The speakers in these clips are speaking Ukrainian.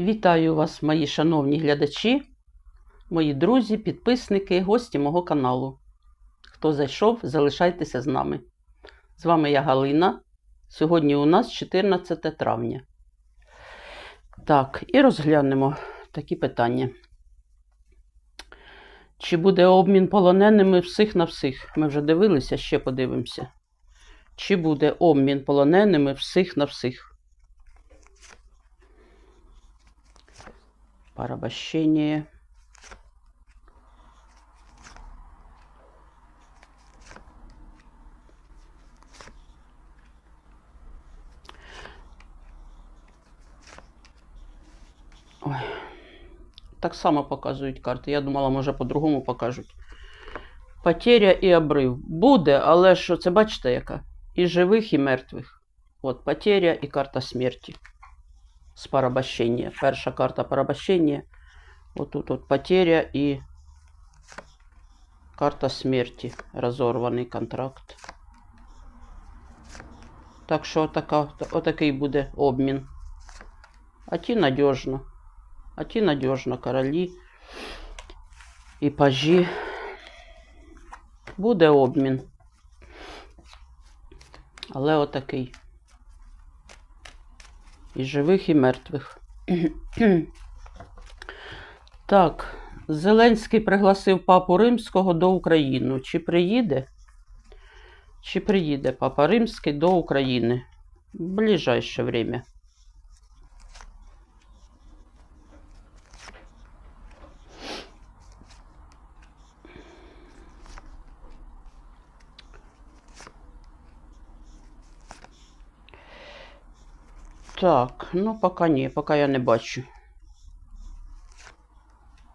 Вітаю вас, мої шановні глядачі, мої друзі, підписники, гості мого каналу. Хто зайшов, залишайтеся з нами. З вами я Галина. Сьогодні у нас 14 травня. Так, і розглянемо такі питання. Чи буде обмін полоненими всіх на всіх? Ми вже дивилися, ще подивимося. Чи буде обмін полоненими всіх на всіх? Порабощение. Ой. Так само показують карти. Я думала, може по-другому покажуть. Потеря і обрив. Буде, але що це бачите, яка? І живих, і мертвих. От потеря і карта смерті с порабощения. Перша карта порабощения. Вот тут вот потеря и карта смерти. Розорваний контракт. Так що така, отакий буде обмін. А ті надіжно. А ті надіжно королі і пажі. Буде обмін. Але отакий І живих, і мертвих. так, Зеленський пригласив папу Римського до України. Чи приїде? Чи приїде Папа Римський до України в ближайше время? Так, ну поки ні, поки я не бачу.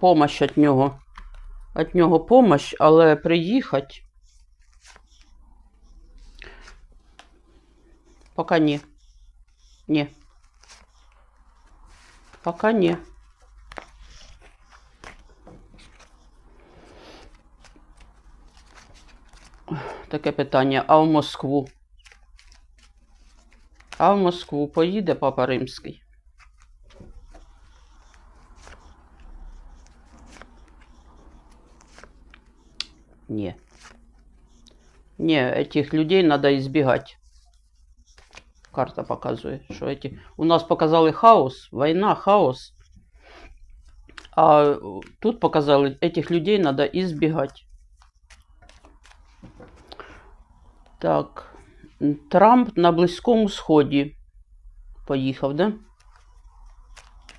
Помощь від нього. Від нього помощь, але приїхати. Поки ні. Ні. Поки ні. Таке питання. А в Москву? А в Москву поїде Папа Римський? Ні. Ні, этих людей надо избегать. Карта показує, що эти... у нас показали хаос, війна, хаос. А тут показали, этих людей надо избегать. Так. Трамп на Близькому Сході поїхав, да?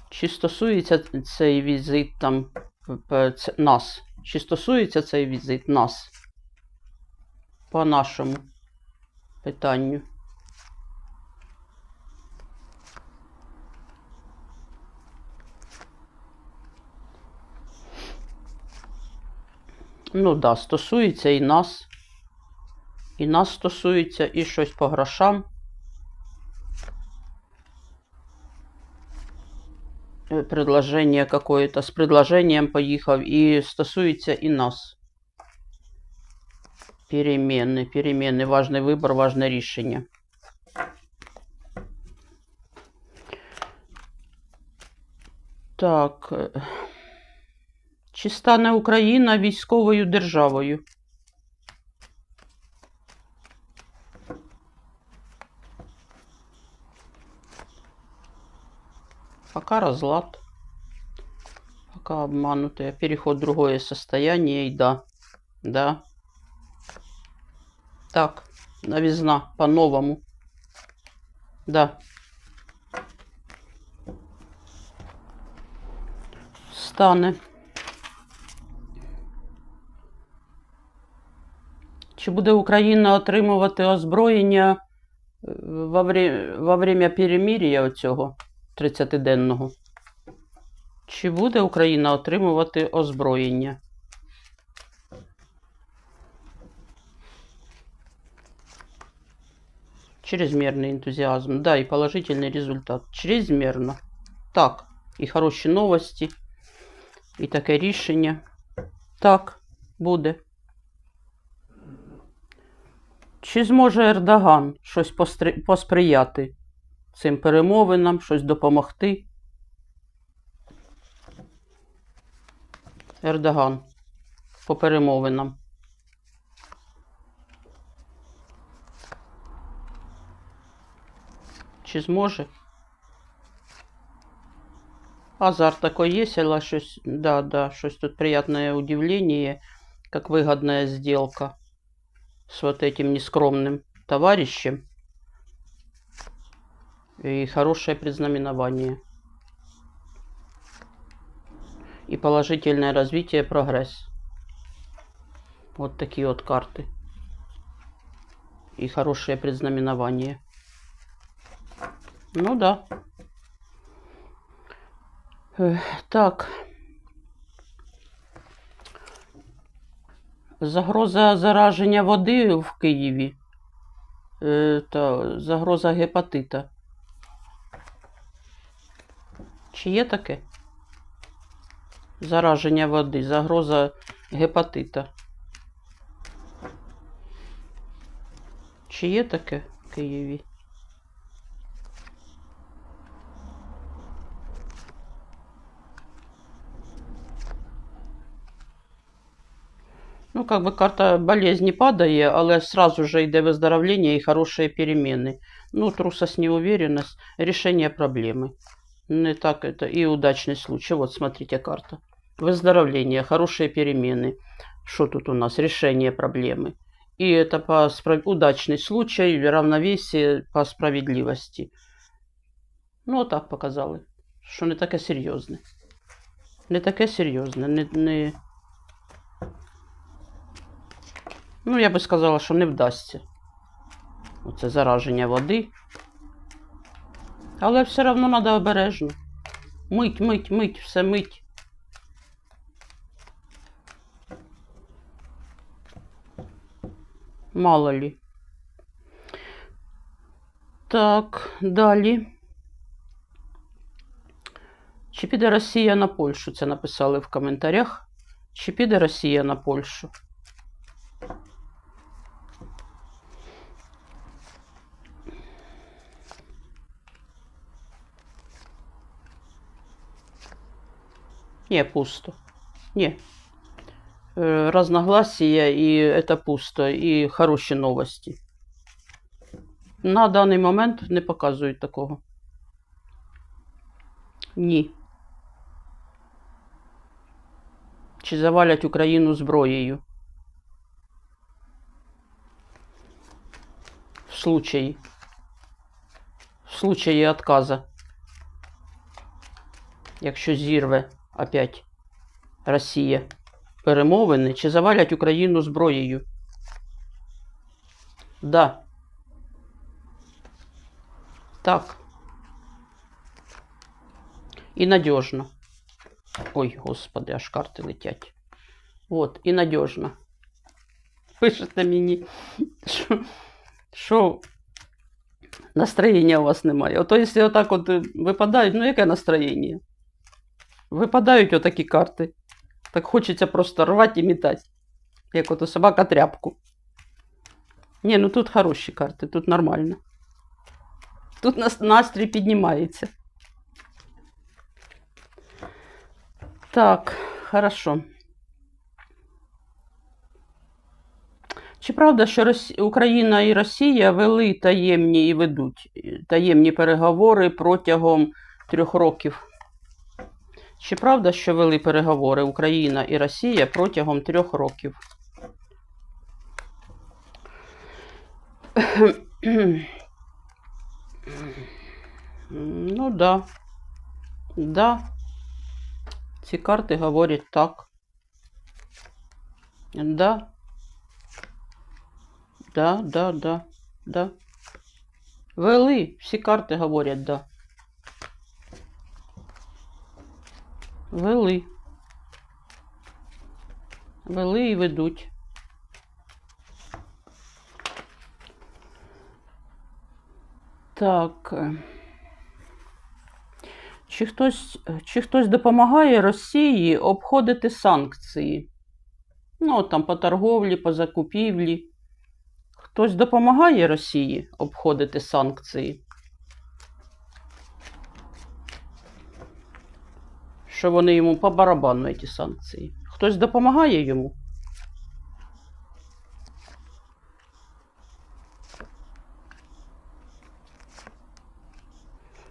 Чи стосується цей візит там нас? Чи стосується цей візит нас? По нашому питанню? Ну да, стосується і нас. І нас стосується, і щось по грошам. Предложение какое-то. З предложением поїхав. І стосується і нас. Перемены, перемены. Важний вибор, важне рішення. Так. Чи стане Україна військовою державою? Пока разлад. Пока обманутые. Переход в другое состояние. И да. Да. Так. Новизна. По-новому. Да. Стане. Чи буде Україна отримувати озброєння вре... во время перемир'я оцього? 30-денного. Чи буде Україна отримувати озброєння? Чрезмерный энтузиазм. Да, и положительный результат. Чрезмерно. Так, і хороші новості, і таке рішення. Так, буде. Чи зможе Ердоган щось посприяти цим перемовинам, щось допомогти. Ердоган по перемовинам. Чи зможе? Азар такой есть, але щось, да, да, щось тут приятное удивление, как выгодная сделка с вот этим нескромным товарищем. И хорошее предзнаменование. И положительное развитие, прогресс. Вот такие вот карты. И хорошее предзнаменование. Ну да. Так. Загроза зараження води в Києві. Е, Та загроза гепатита. Чи є таке? Зараження води, загроза гепатита. Чи є таке в Києві? Ну, как бы карта болезни падає, але сразу же йде выздоровление и хорошие перемены. Ну, трусость, неуверенность, решение проблемы. Не так это и удачный случай. Вот, смотрите, карта. Выздоровление, хорошие перемены. Что тут у нас? Решение проблемы. И это по спра- удачный случай, равновесие по справедливости. Ну, отак показали. Що не таке серйозне. Не таке серйозне. Не, не... Ну, я би сказала, що не вдасться. Оце зараження води. Але все одно треба обережно. Мить, мить, мить, все мить. Мало лі. Так, далі. Чи піде Росія на Польщу? Це написали в коментарях. Чи піде Росія на Польщу? Не, пусто. Не. Э, Разногласия, и это пусто, і хороші новості. На даний момент не показують такого. Ні. Чи завалять Україну зброєю? В случаї. В случаї отказа. Якщо зірве опять Росія перемовини, чи завалять Україну зброєю? Да. Так. І надіжно. Ой, господи, аж карти летять. От, і надіжно. Пишете мені, що, що настроєння у вас немає. Ото якщо отак от випадають, ну яке настроєння? Випадають отакі карти. Так хочеться просто рвати і мітати. Як ото собака тряпку. Ні, ну тут хороші карти, тут нормально. Тут нас настрій піднімається. Так, хорошо. Чи правда, що. Україна і Росія вели таємні і ведуть таємні переговори протягом трьох років? Чи правда, що вели переговори Україна і Росія протягом трьох років? Ну да. Да. Ці карти говорять так. Да. Да, да, да, да. Вели. Всі карти говорять да. Вели. Вели і ведуть. Так. Чи хтось, чи хтось допомагає Росії обходити санкції? Ну, там по торговлі, по закупівлі. Хтось допомагає Росії обходити санкції? Що вони йому по барабану, ці санкції? Хтось Хтось допомагає йому?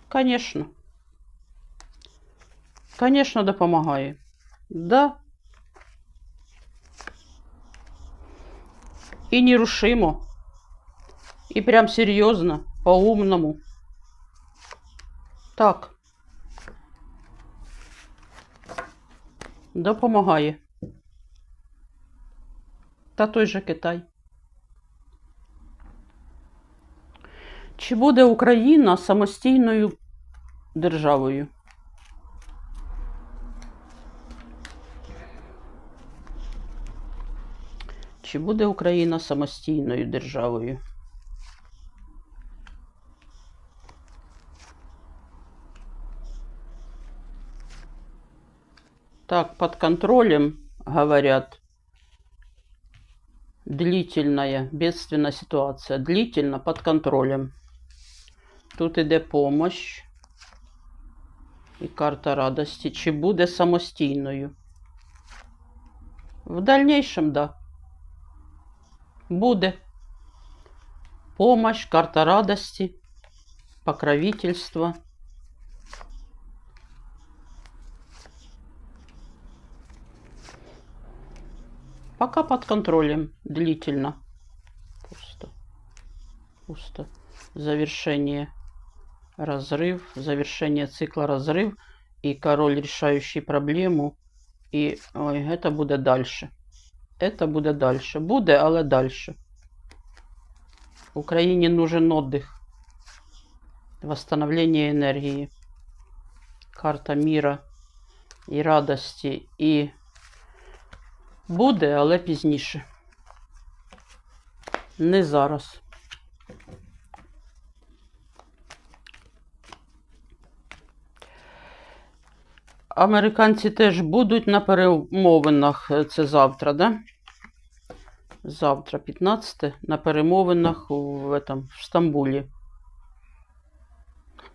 Конечно. Конечно, допомагає. Да. І нерушимо. І прям серйозно, по-умному. Так. Допомагає. Та той же Китай. Чи буде Україна самостійною державою? Чи буде Україна самостійною державою? Так, под контролем, говорят, длительная бедственная ситуация. Длительно под контролем. Тут іде помощь і карта радості. Чи буде самостійною? В дальнейшем, да. Буде. Помощь, карта радости, покровительство. Пока под контролем, длительно. Пусто. Пусто. Завершение. Разрыв. Завершение цикла разрыв. И король, решающий проблему. І ой, это буде дальше. Это буде дальше. Буде, але дальше. Україні нужен отдых. Восстановление енергії. Карта міра і радості. І буде, але пізніше. Не зараз. Американці теж будуть на перемовинах. Це завтра, да? Завтра, 15 на перемовинах в, этом, в Стамбулі.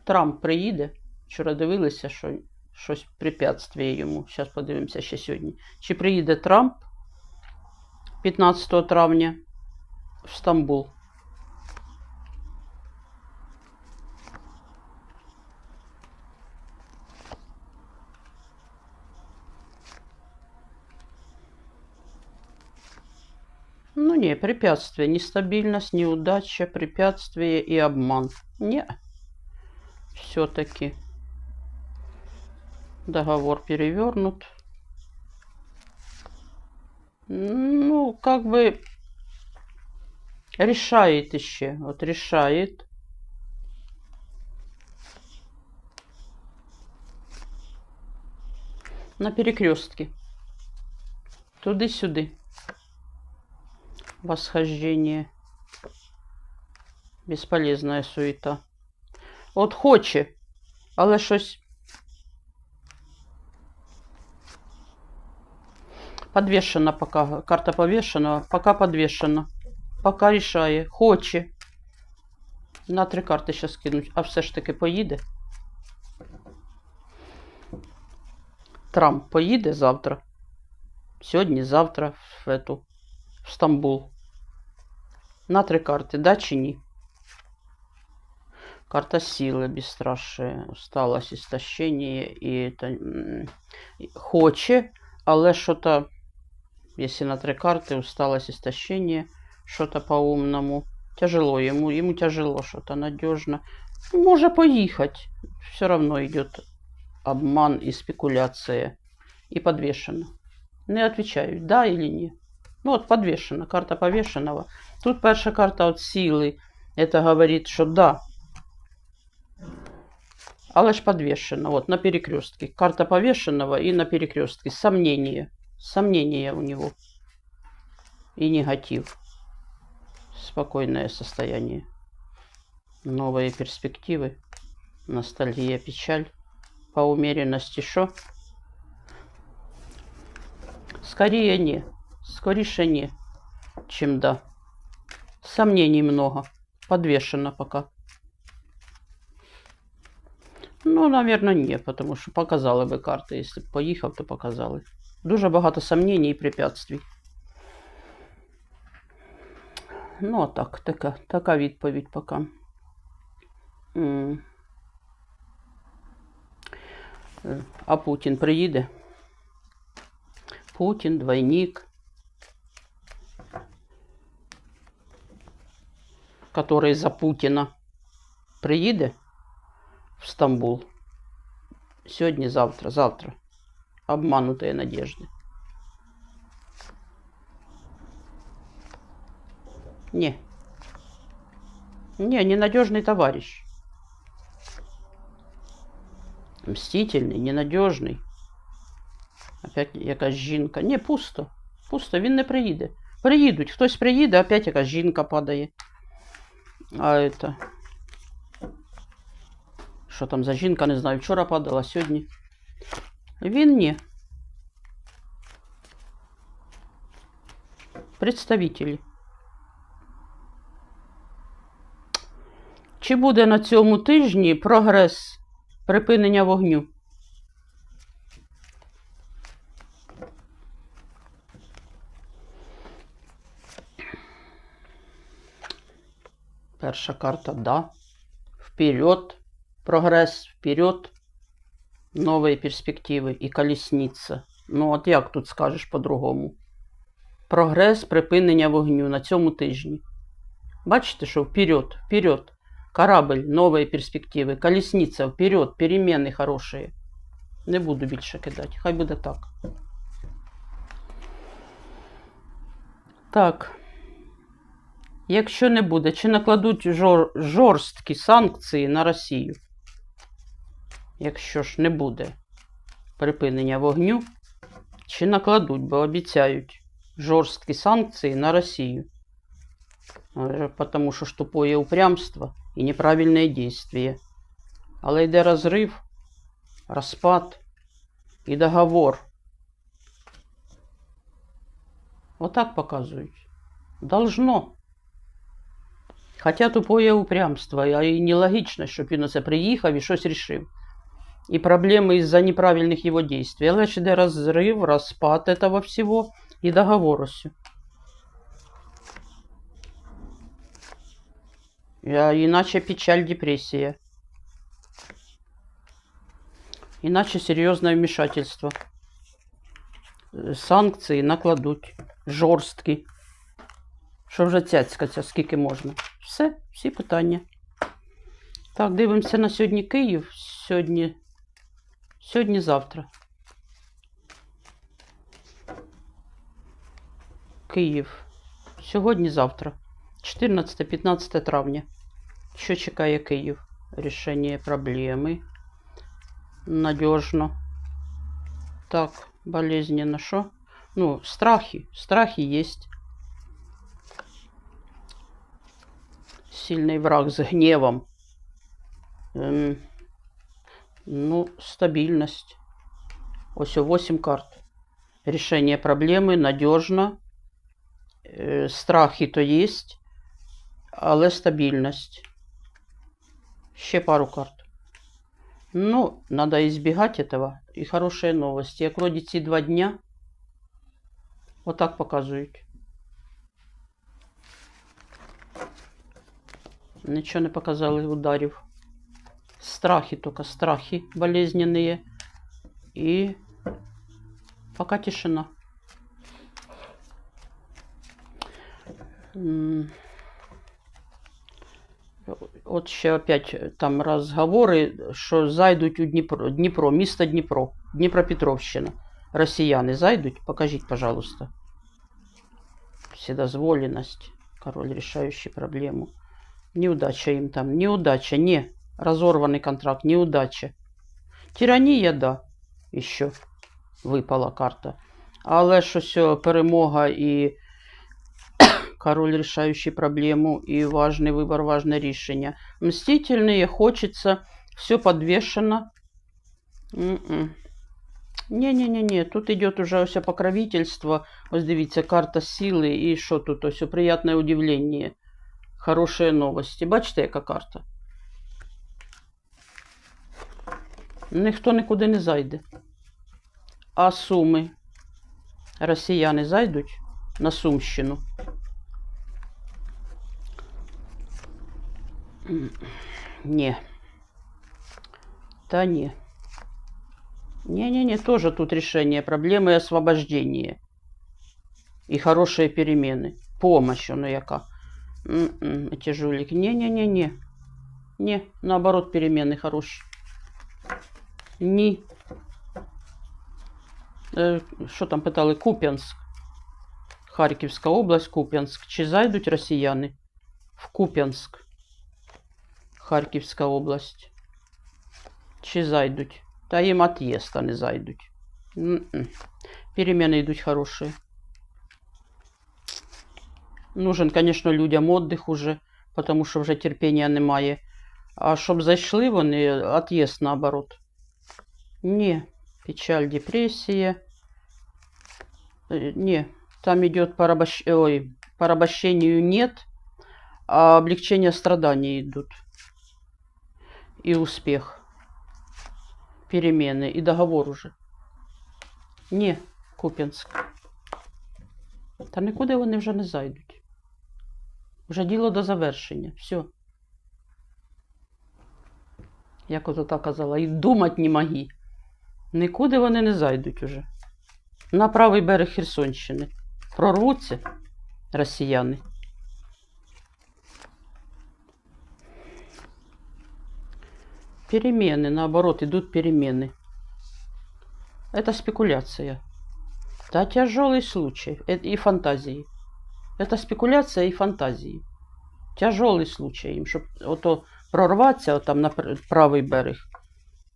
Трамп приїде. Вчора дивилися, що щось препятствує йому. Зараз подивимося ще сьогодні. Чи приїде Трамп 15 травня в Стамбул? Ну не, препятствие, нестабильность, неудача, препятствие и обман. Не, все-таки договор перевернут. Ну, как бы решает еще, вот решает. На перекрестке. Туди-сюди. Восхождение. Бесполезная суета. От хоче, але щось подвешена пока. Карта повешена, пока подвешена. Пока рішає. Хоче. На три карти зараз кинуть, а все ж таки поїде. Трамп поїде завтра. Сьогодні, завтра в эту в Стамбул. На три карти, да чи ні? Карта силы, бесстрашие, усталость, истощение и это, м, і хоче, але що-то, если на три карты, усталость, истощение, что-то по-умному. Тяжело ему, ему тяжело, что-то надежно. Може поехать. Все равно идет обман и спекуляция. И подвешено. Не отвечают, да или нет. Ну, от подвешена, карта повешенного. Тут перша карта от силы. Это говорит, что да. Але ж подвешена. Вот на перекрестке. Карта повешенного и на перекрестке. Сомнение Сомнение у него. И негатив. Спокойное состояние. Новые перспективы. Ностальгия, печаль. По умеренности что? Скорее не. Скоріше ні, чим да. Сомнений много. Подвешено пока. Ну, наверное, не, потому что показали бы карты. Если бы поїхав, то показали. Дуже багато сомнень і препятствий. Ну, а так, така, така відповідь поки. А Путін приїде? Путін, двойник, который за Путіна приїде в Стамбул. Сьогодні, завтра, завтра. Обманутые надежды. Не. Не, ненадежный товарищ. Мстительний, ненадежний. Опять якась жінка. Ні, пусто. Пусто, він не приїде. Приїдуть, хтось приїде, опять якась жінка падає. А это. Що там за жінка, не знаю, вчора падала, сьогодні. Він ні. Представителі. Чи буде на цьому тижні прогрес припинення вогню? Перша карта да. Вперед. Прогрес, вперед. Нові перспективи і колісниця. Ну, от як тут скажеш по-другому? Прогрес, припинення вогню на цьому тижні. Бачите, що вперед, вперед. Корабль, нові перспективи, колісниця, вперед, переміни хороші. Не буду більше кидати. Хай буде так. Так. Якщо не буде, чи накладуть жор... жорсткі санкції на Росію? Якщо ж не буде припинення вогню, чи накладуть, бо обіцяють жорсткі санкції на Росію. Е, Потому що ж тупое упрямство і неправильне дійство. Але йде розрив, розпад і договор. Отак показують. Должно. Хоча тупое упрямство, а і нелогічно, щоб він оце приїхав і щось рішив. І проблеми із-за неправильних його дій. Але ж йде розрив, этого всього і договор ось. А иначе печаль, депрессия. Иначе серьезное вмешательство. Санкції накладуть. Жорсткі. Що вже цяцькаться, скільки можна. Все, всі питання. Так, дивимося на сьогодні Київ. Сьогодні. Сьогодні завтра. Київ. Сьогодні завтра. 14-15 травня. Що чекає Київ? Рішення проблеми. Надежно. Так, болезненно що? Ну, страхи. Страхи есть. Сильный враг с гневом. Ну, стабильность. Ось 8 карт. Решение проблеми надежно. Е, страхи то есть, але стабильность. Ще пару карт. Ну, надо избегать этого. И хорошие новости. Як вроде ці два дня. Вот так показують. Нічого не показали ударів. Страхи только, страхи болезненные. И пока тишина. М. От ще опять там розговори, що зайдуть у Дніпро, Дніпро, місто Дніпро, Дніпропетровщина. Росіяни зайдуть, покажіть, пожалуйста. Вседозволенность, король, решающий проблему. Неудача им там, неудача, не. Разорванный контракт, неудача. Тирания, да, еще випала карта. Але ж ось перемога і король, решающий проблему, и важный выбор, важное решение. Мстительные, хочется, все подвешено. М-м. Не-не-не-не, тут идет уже ось покровительство. Ось дивіться, карта сили і що тут ось приятне удивлення. Хороші новості. Бачите, яка карта? Ніхто нікуди не зайде. А суми Росіяни зайдуть на Сумщину. М, Ні. Та ні. Не-не-не, тоже тут решение проблемы и освобождение. И хорошие перемены. Помощь, ну яка. М-м, эти жулики. Не-не-не-не. Не, наоборот, перемены хорошие. Ні. Е, Що там питали? Куп'янськ. Харківська область, Куп'янськ. Чи зайдуть росіяни в Куп'янськ? Харківська область. Чи зайдуть? Та їм отъезд, а не зайдуть. М-м. Перемены йдуть хороші. Нужен, конечно, людям отдых уже, потому що вже терпіння немає. А щоб зайшли вони, отъезд наоборот. Не, печаль, депрессия. Э, Не, там идет порабощ... Ой, порабощению нет, а облегчение страданий идут. И успех. Перемены и договор уже. Не, Куп'янськ. Та нікуди вони вже не зайдуть. Вже діло до завершення. Все. Як ото так казала, і думать не моги. Нікуди вони не зайдуть уже. На правий берег Херсонщини. Прорвуться росіяни. Перемены, наоборот, идут перемены. Это спекуляция. Да, тяжелый случай. э, И фантазии. Это спекуляция и фантазии. Тяжелый случай їм, щоб ото прорватися от там на пр- правий берег.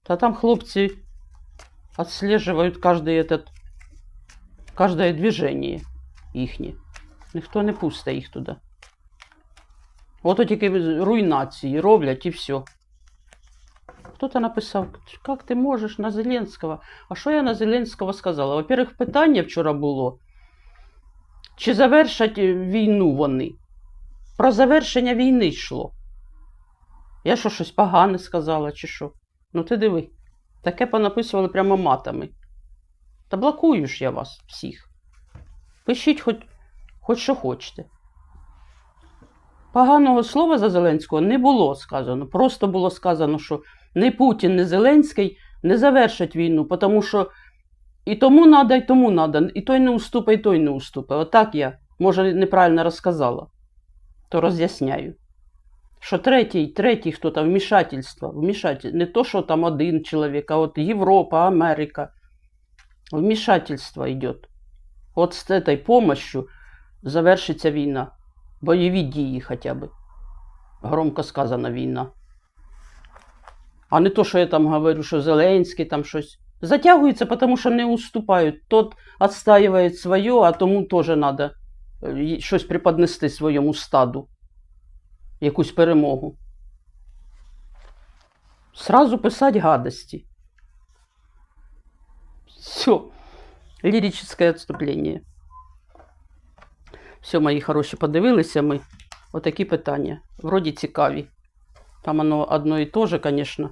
Та там хлопці отслеживают каждый этот, каждое движение їхнє. Ніхто не пусте їх туди. Ото тільки руйнації роблять і все. Хто-то написав, як ти можеш на Зеленського? А що я на Зеленського сказала? Во-первых, питання вчора було. Чи завершать е, війну вони? Про завершення війни йшло. Я що, щось погане сказала, чи що? Ну ти диви. Таке понаписували прямо матами. Та блокую ж я вас всіх. Пишіть хоч, хоч що хочете. Поганого слова за Зеленського не було сказано. Просто було сказано, що не Путін, не Зеленський не завершать війну, тому що і тому надо, і тому надо, і той не уступить, і той не уступить. Отак я, може, неправильно розказала, то роз'ясняю. Що третій, третій хто там, вмішательство, вмішательство. Не то, що там один чоловік, а от Європа, Америка. Вмішательство йде. От з цією помощью завершиться війна. Бойові дії хоча б. Громко сказана війна. А не то, що я там говорю, що Зеленський там щось. Затягується, тому що не уступають. Тот відстаює своє, а тому теж треба щось преподнести своєму стаду. Якусь перемогу. Сразу писать гадості. Все. Ліричне відступлення. Все, мої хороші, подивилися ми. Отакі питання. Вроді цікаві. Там воно одно і те же, звісно,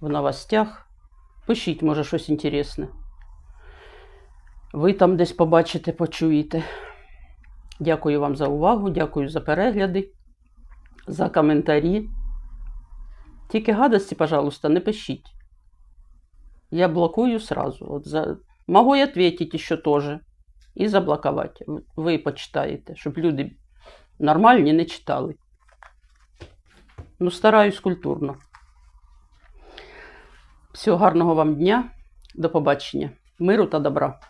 в новостях. Пишіть, може, щось інтересне. Ви там десь побачите, почуєте. Дякую вам за увагу, дякую за перегляди, за коментарі. Тільки гадості, пожалуйста, не пишіть. Я блокую сразу. От за... Могу и ответить еще тоже. І заблокувати. Ви почитаєте, щоб люди нормальні не читали. Ну, стараюсь культурно. Всього гарного вам дня. До побачення. Миру та добра.